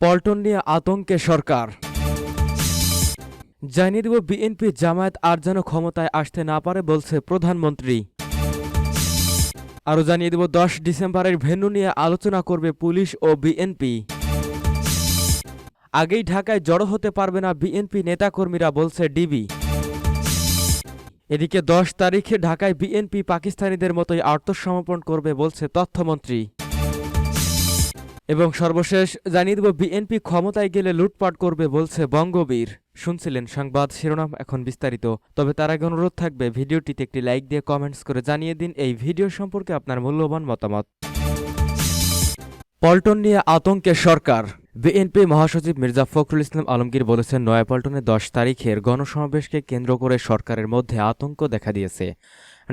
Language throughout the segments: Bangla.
পল্টন নিয়ে আতঙ্কে সরকার। জানিয়ে দেব বিএনপি জামায়াত আর যেন ক্ষমতায় আসতে না পারে বলছে প্রধানমন্ত্রী। আরও জানিয়ে দেব, দশ ডিসেম্বরের ভেন্যু নিয়ে আলোচনা করবে পুলিশ ও বিএনপি। আগেই ঢাকায় জড়ো হতে পারবে না বিএনপি নেতাকর্মীরা বলছে ডিবি। এদিকে দশ তারিখে ঢাকায় বিএনপি পাকিস্তানিদের মতোই আত্মসমর্পণ করবে বলছে তথ্যমন্ত্রী। এবং সর্বশেষ, জানিয়ে দেব, বিএনপি ক্ষমতায় গেলে লুটপাট করবে বলছে বঙ্গবীর। শুনছিলেন সংবাদ, শিরোনাম এখন বিস্তারিত। তবে তার আগে অনুরোধ থাকবে, ভিডিওটিতে একটি লাইক দিয়ে কমেন্টস করে জানিয়ে দিন এই ভিডিও সম্পর্কে আপনার মূল্যবান মতামত। পল্টন নিয়ে আতঙ্কে সরকার। বিএনপি মহাসচিব মির্জা ফখরুল ইসলাম আলমগীর বলেছেন, নয়াপল্টনে দশ তারিখের গণসমাবেশকে কেন্দ্র করে সরকারের মধ্যে আতঙ্ক দেখা দিয়েছে।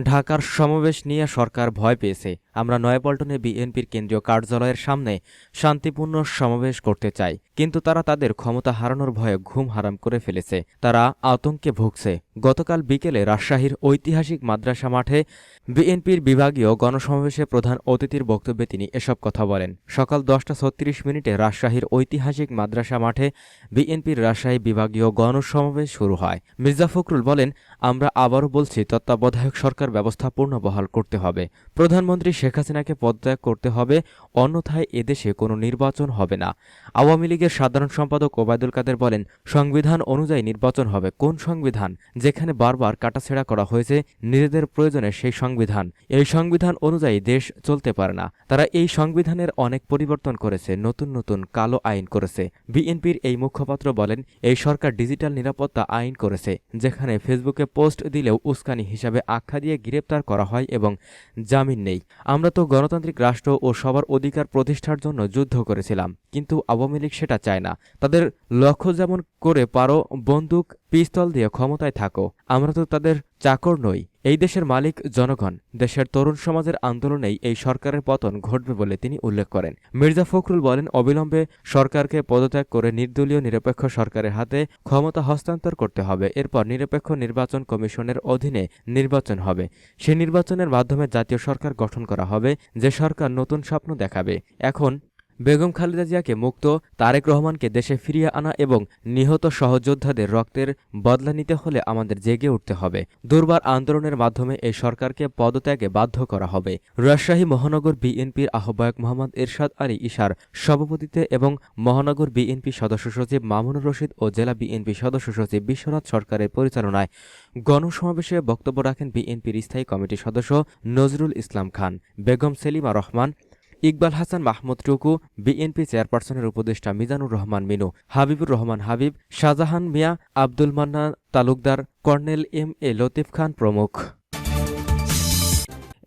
ঢাকার সমাবেশ নিয়ে সরকার ভয় পেয়েছে। আমরা নয়াপল্টনে বিএনপির কেন্দ্রীয় কার্যালয়ের সামনে শান্তিপূর্ণ সমাবেশ করতে চাই, কিন্তু তারা তাদের ক্ষমতা হারানোর ভয়ে ঘুম হারাম করে ফেলেছে। তারা আতঙ্কে ভুগছে। গতকাল বিকেলে রাজশাহীর ঐতিহাসিক মাদ্রাসা মাঠে বিএনপির বিভাগীয় গণসমাবেশে প্রধান অতিথির বক্তব্যে তিনি এসব কথা বলেন। সকাল দশটা ছত্রিশ মিনিটে রাজশাহীর ঐতিহাসিক মাদ্রাসা মাঠে বিএনপির রাজশাহী বিভাগীয় গণসমাবেশ শুরু হয়। মির্জা ফখরুল বলেন, আমরা আবারও বলছি, তত্ত্বাবধায়ক সরকার ব্যবস্থা বহাল করতে হবে। প্রধানমন্ত্রী শেখ হাসিনাকে পদত্যাগ করতে হবে, অন্যথায় এদেশে কোনো নির্বাচন হবে না। আওয়ামী লীগের সাধারণ সম্পাদক ওবায়দুল কাদের বলেন, সংবিধান অনুযায়ী নির্বাচন হবে। কোন সংবিধান? যেখানে বারবার কাটাছেড়া করা হয়েছে নিজেদের প্রয়োজনে সেই সংবিধান। এই সংবিধান অনুযায়ী দেশ চলতে পারে না। তারা এই সংবিধানের অনেক পরিবর্তন করেছে, নতুন নতুন কালো আইন করেছে। বিএনপির এই মুখপাত্র বলেন, এই সরকার ডিজিটাল নিরাপত্তা আইন করেছে, যেখানে ফেসবুকে পোস্ট দিলেও উস্কানি হিসাবে আখ্যা দিয়ে গ্রেপ্তার করা হয় এবং জামিন নেই। আমরা তো গণতান্ত্রিক রাষ্ট্র ও সবার অধিকার প্রতিষ্ঠার জন্য যুদ্ধ করেছিলাম, কিন্তু আওয়ামী লীগ সেটা চায় না। তাদের লক্ষ্য যেমন করে পারো, বন্দুক, পিস্তল দিয়ে ক্ষমতায় থাকো। আমরা তো তাদের চাকর নই। এই দেশের মালিক জনগণ, দেশের তরুণ সমাজের আন্দোলনেই এই সরকারের পতন ঘটবে বলে তিনি উল্লেখ করেন। মির্জা ফখরুল বলেন, অবিলম্বে সরকারকে পদত্যাগ করে নির্দলীয় নিরপেক্ষ সরকারের হাতে ক্ষমতা হস্তান্তর করতে হবে। এরপর নিরপেক্ষ নির্বাচন কমিশনের অধীনে নির্বাচন হবে। সেই নির্বাচনের মাধ্যমে জাতীয় সরকার গঠন করা হবে। যে সরকার নতুন স্বপ্ন দেখাবে। এখন বেগম খালেদা জিয়াকে মুক্ত, তারেক রহমানকে দেশে ফিরিয়ে আনা এবং নিহত সহযোদ্ধাদের রক্তের বদলা নিতে হলে আমাদের জেগে উঠতে হবে। দুর্বার আন্দোলনের মাধ্যমে এই সরকারকে পদত্যাগে বাধ্য করা হবে। রাজশাহী মহানগর বিএনপির আহ্বায়ক মোহাম্মদ এরশাদ আলী ইশার সভাপতিত্বে এবং মহানগর বিএনপি সদস্য সচিব মামুনুর রশিদ ও জেলা বিএনপি সদস্য সচিব বিশ্বনাথ সরকারের পরিচালনায় গণসমাবেশে বক্তব্য রাখেন বিএনপির স্থায়ী কমিটির সদস্য নজরুল ইসলাম খান। বেগম সেলিমা রহমান ইকবাল হাসান, মাহমুদ টুকু, বিএনপি চেয়ারপারসনের উপদেষ্টা Mizanur Rahman Minu, Habibur Rahman Habib, Shahjahan Mia, Abdul Manna Talukdar, colonel M A Latif Khan প্রমুখ।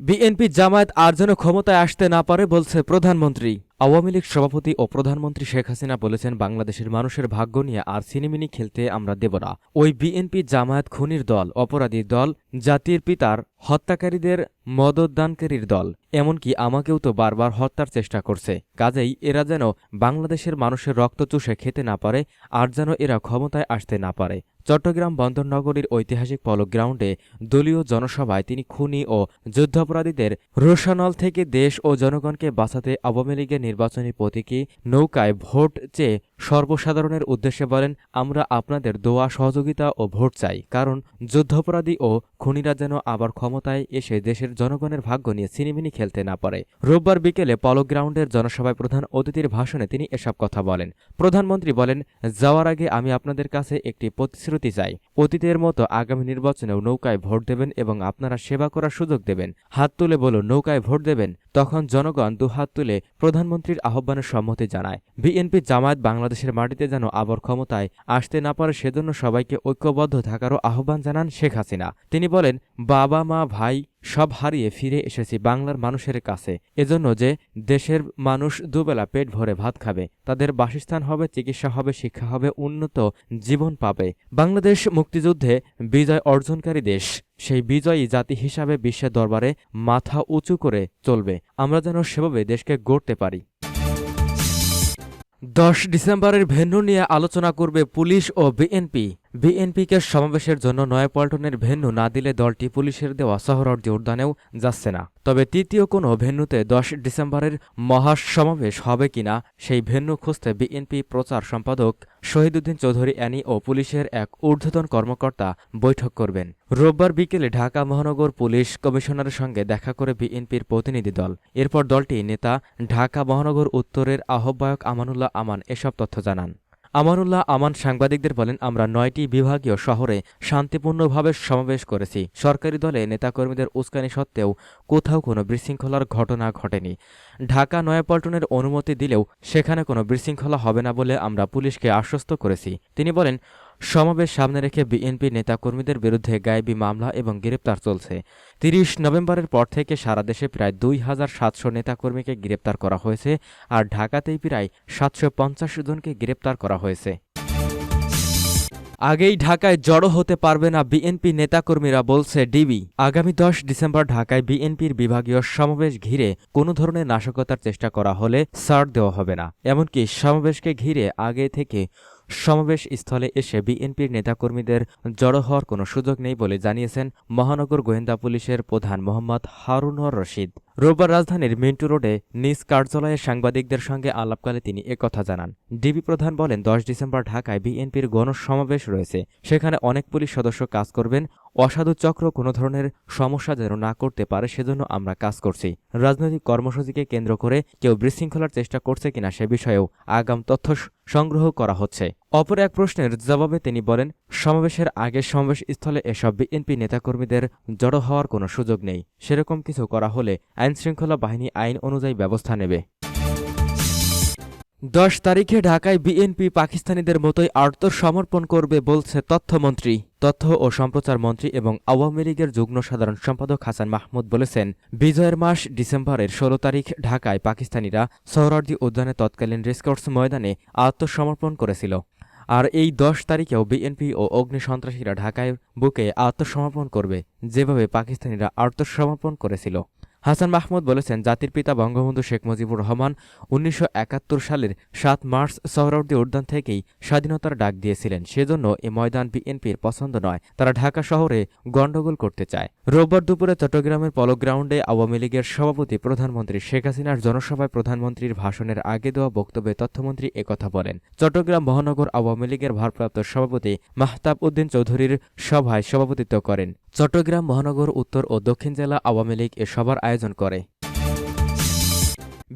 বিএনপি জামায়াত আর যেন ক্ষমতায় আসতে না পারে বলছে প্রধানমন্ত্রী। আওয়ামী লীগ সভাপতি ও প্রধানমন্ত্রী শেখ হাসিনা বলেছেন, বাংলাদেশের মানুষের ভাগ্য নিয়ে আর সিনেমিনি খেলতে আমরা দেব না। ওই বিএনপি জামায়াত খুনির দল অপরাধীর দল, জাতির পিতার, হত্যাকারীদের মদতদানকারীর দল। এমনকি আমাকেও তো বারবার হত্যার চেষ্টা করছে। কাজেই এরা যেন বাংলাদেশের মানুষের রক্ত চুষে খেতে না পারে, আর যেন এরা ক্ষমতায় আসতে না পারে। চট্টগ্রাম বন্দরনগরীর ঐতিহাসিক পলক গ্রাউন্ডে দলীয় জনসভায় তিনি খুনি ও যুদ্ধাপরাধীদের রোশানল থেকে দেশ ও জনগণকে বাঁচাতে আওয়ামী লীগের নির্বাচনী প্রতীকী নৌকায় ভোট চেয়ে সর্বসাধারণের উদ্দেশ্যে বলেন, আমরা আপনাদের দোয়া, সহযোগিতা ও ভোট চাই। কারণ যুদ্ধাপরাধী ও খুনিরা যেন আবার ক্ষমতায় এসে দেশের জনগণের ভাগ্য নিয়ে সিনেমিনি খেলতে না পারে। রোববার বিকেলে পলক গ্রাউন্ডের জনসভায় প্রধান অতিথির ভাষণে তিনি এসব কথা বলেন। প্রধানমন্ত্রী বলেন, যাওয়ার আগে আমি আপনাদের কাছে একটি প্রতিশ্রুতি চাই। অতীতের মতো আগামী নির্বাচনেও নৌকায় ভোট দেবেন এবং আপনারা সেবা করার সুযোগ দেবেন। হাত তুলে বলুন নৌকায় ভোট দেবেন। তখন জনগণ দুহাত তুলে প্রধানমন্ত্রীর আহ্বানের সম্মতি জানায়। বিএনপি জামায়াত বাংলাদেশের মাটিতে যেন আবার ক্ষমতায় আসতে না পারে সেজন্য সবাইকে ঐক্যবদ্ধ থাকারও আহ্বান জানান শেখ হাসিনা। তিনি বলেন, বাবা, মা, ভাই সব হারিয়ে ফিরে এসেছি বাংলার মানুষের কাছে। এজন্য যে দেশের মানুষ দুবেলা পেট ভরে ভাত খাবে, তাদের বাসস্থান হবে, চিকিৎসা হবে, শিক্ষা হবে, উন্নত জীবন পাবে। বাংলাদেশ মুক্তিযুদ্ধে বিজয় অর্জনকারী দেশ। সেই বিজয়ী জাতি হিসাবে বিশ্বের দরবারে মাথা উঁচু করে চলবে। আমরা যেন সেভাবে দেশকে গড়তে পারি। দশ ডিসেম্বরের ভেন্যু নিয়ে আলোচনা করবে পুলিশ ও বিএনপি। বিএনপিকে সমাবেশের জন্য নয়াপল্টনের ভেন্যু না দিলে দলটি পুলিশের দেওয়া সোহরাওয়ার্দী উদ্যানেও যাচ্ছে না। তবে তৃতীয় কোনো ভেন্যুতে দশ ডিসেম্বরের মহাসমাবেশ হবে কিনা, সেই ভেন্যু খুঁজতে বিএনপি প্রচার সম্পাদক শহীদুদ্দিন চৌধুরী অ্যানি ও পুলিশের এক ঊর্ধ্বতন কর্মকর্তা বৈঠক করবেন। রোববার বিকেলে ঢাকা মহানগর পুলিশ কমিশনারের সঙ্গে দেখা করে বিএনপির প্রতিনিধি দল। এরপর দলটি নেতা ঢাকা মহানগর উত্তরের আহ্বায়ক আমানুল্লাহ আমান এসব তথ্য জানান। আমানুল্লাহ আমান সাংবাদিকদের বলেন, আমরা নয়টি বিভাগীয় শহরে শান্তিপূর্ণভাবে সমাবেশ করেছি। সরকারি দলে নেতাকর্মীদের উস্কানি সত্ত্বেও কোথাও কোনো বিশৃঙ্খলার ঘটনা ঘটেনি। ঢাকা নয়াপল্টনের অনুমতি দিলেও সেখানে কোনো বিশৃঙ্খলা হবে না বলে আমরা পুলিশকে আশ্বস্ত করেছি। তিনি বলেন সমাবেশ সামনে রেখে বিএনপি নেতাকর্মীদের বিরুদ্ধে গায়েবী মামলা এবং গ্রেপ্তার চলছে। তিরিশ নভেম্বরের পর থেকে সারা দেশে প্রায় দুই হাজার সাতশো নেতাকর্মীকে গ্রেপ্তার করা হয়েছে আর ঢাকাতেই প্রায় সাতশো পঞ্চাশ জনকে গ্রেপ্তার করা হয়েছে। আগেই ঢাকায় জড়ো হতে পারবে না বিএনপি নেতাকর্মীরা বলছে ডিবি। আগামী দশ ডিসেম্বর ঢাকায় বিএনপির বিভাগীয় সমাবেশ ঘিরে কোনো ধরনের নাশকতার চেষ্টা করা হলে ছাড় দেওয়া হবে না। এমনকি সমাবেশকে ঘিরে আগে থেকে সমাবেশ স্থলে এসে বিএনপির নেতাকর্মীদের জড়ো হওয়ার কোনো সুযোগ নেই বলে জানিয়েছেন মহানগর গোয়েন্দা পুলিশের প্রধান মোহাম্মদ হারুনর রশিদ। রোববার রাজধানীর মিন্টু রোডে নিজ কার্যালয়ে সাংবাদিকদের সঙ্গে আলাপকালে তিনি একথা জানান। ডিবি প্রধান বলেন, দশ ডিসেম্বর ঢাকায় বিএনপির গণসমাবেশ রয়েছে। সেখানে অনেক পুলিশ সদস্য কাজ করবেন অসাধু চক্র কোনো ধরনের সমস্যা যেন না করতে পারে, সেজন্য আমরা কাজ করছি। রাজনৈতিক কর্মসূচিকে কেন্দ্র করে কেউ বিশৃঙ্খলার চেষ্টা করছে কিনা সে বিষয়েও আগাম তথ্য সংগ্রহ করা হচ্ছে। অপর এক প্রশ্নের জবাবে তিনি বলেন, সমাবেশের আগে সমাবেশ স্থলে এসব বিএনপি নেতাকর্মীদের জড়ো হওয়ার কোনো সুযোগ নেই। সেরকম কিছু করা হলে আইনশৃঙ্খলা বাহিনী আইন অনুযায়ী ব্যবস্থা নেবে। দশ তারিখে ঢাকায় বিএনপি পাকিস্তানিদের মতোই আত্মসমর্পণ করবে বলছে তথ্যমন্ত্রী। তথ্য ও সম্প্রচার মন্ত্রী এবং আওয়ামী লীগের যুগ্ম সাধারণ সম্পাদক হাসান মাহমুদ বলেছেন, বিজয়ের মাস ডিসেম্বরের ষোলো তারিখ ঢাকায় পাকিস্তানিরা সোহরাওয়ার্দী উদ্যানে তৎকালীন রেসকোর্স ময়দানে আত্মসমর্পণ করেছিল। আর এই দশ তারিখেও বিএনপি ও অগ্নি সন্ত্রাসীরা ঢাকায় বুকে আত্মসমর্পণ করবে, যেভাবে পাকিস্তানিরা আত্মসমর্পণ করেছিল। হাসান মাহমুদ বলেছেন, জাতির পিতা বঙ্গবন্ধু শেখ মুজিবুর রহমান উনিশশো একাত্তর সালের সাত মার্চ সোহরাওয়ার্দী উদ্যান থেকেই স্বাধীনতার ডাক দিয়েছিলেন। সেজন্য এ ময়দান বিএনপির পছন্দ নয়। তারা ঢাকা শহরে গণ্ডগোল করতে চায়। রোববার দুপুরে চট্টগ্রামের পলো গ্রাউন্ডে আওয়ামী লীগের সভাপতি প্রধানমন্ত্রী শেখ হাসিনার জনসভায় প্রধানমন্ত্রীর ভাষণের আগে দেওয়া বক্তব্যে তথ্যমন্ত্রী একথা বলেন। চট্টগ্রাম মহানগর আওয়ামী লীগের ভারপ্রাপ্ত সভাপতি মাহতাব উদ্দিন চৌধুরীর সভায় সভাপতিত্ব করেন। চট্টগ্রাম মহানগর উত্তর ও দক্ষিণ জেলা আওয়ামী লীগ এ সভার আয়োজন করে।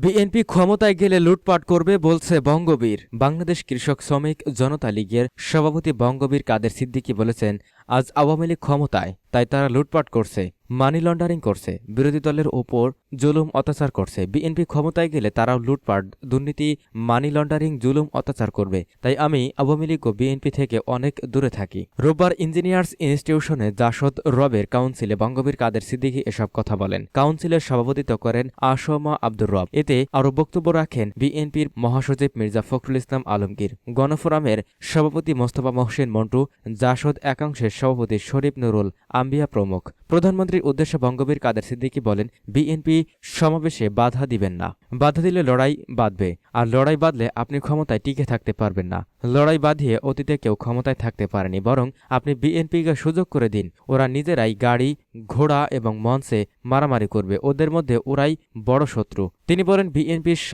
বিএনপি ক্ষমতায় গেলে লুটপাট করবে বলছে বঙ্গবীর। বাংলাদেশ কৃষক শ্রমিক জনতা লীগের সভাপতি বঙ্গবীর কাদের সিদ্দিকী বলেছেন, আজ আওয়ামী লীগ ক্ষমতায়, তাই তারা লুটপাট করছে। মানি লন্ডারিং করছে, বিরোধী দলের ওপর জুলুম অত্যাচার করছে। বিএনপি ক্ষমতায় গেলে তারাও লুটপাট, দুর্নীতি, মানি লন্ডারিং, জুলুম অত্যাচার করবে। তাই আমি আওয়ামী লীগ ও বিএনপি থেকে অনেক দূরে থাকি। রোববার ইঞ্জিনিয়ার্স ইনস্টিটিউশনে জাসদ রবের কাউন্সিলে বঙ্গবীর কাদের সিদ্দিকী এসব কথা বলেন। কাউন্সিলের সভাপতিত্ব করেন আসমা আব্দুর রব। এতে আরও বক্তব্য রাখেন বিএনপির মহাসচিব মির্জা ফখরুল ইসলাম আলমগীর। গণফোরামের সভাপতি মোস্তফা মহসেন মন্টু, জাসদ একাংশের সভাপতি শরীফ নুরুল আম্বিয়া প্রমুখ। প্রধানমন্ত্রীর উদ্দেশ্যে বঙ্গবীর কাদের সিদ্দিকী বলেন, বিএনপি সমাবেশে বাধা দিবেন না। বাধা দিলে লড়াই বাঁধবে। আর লড়াই বাঁধলে আপনি ক্ষমতায় টিকে থাকতে পারবেন না। লড়াই বাঁধিয়ে অতীতে কেউ ক্ষমতায় থাকতে পারেনি, বরং আপনি বিএনপিকে সুযোগ করে দিন। ওরা নিজেরাই গাড়ি, ঘোড়া এবং মঞ্চে মারামারি করবে। ওদের মধ্যে ওরাই বড় শত্রু। তিনি বলেন বিএনপির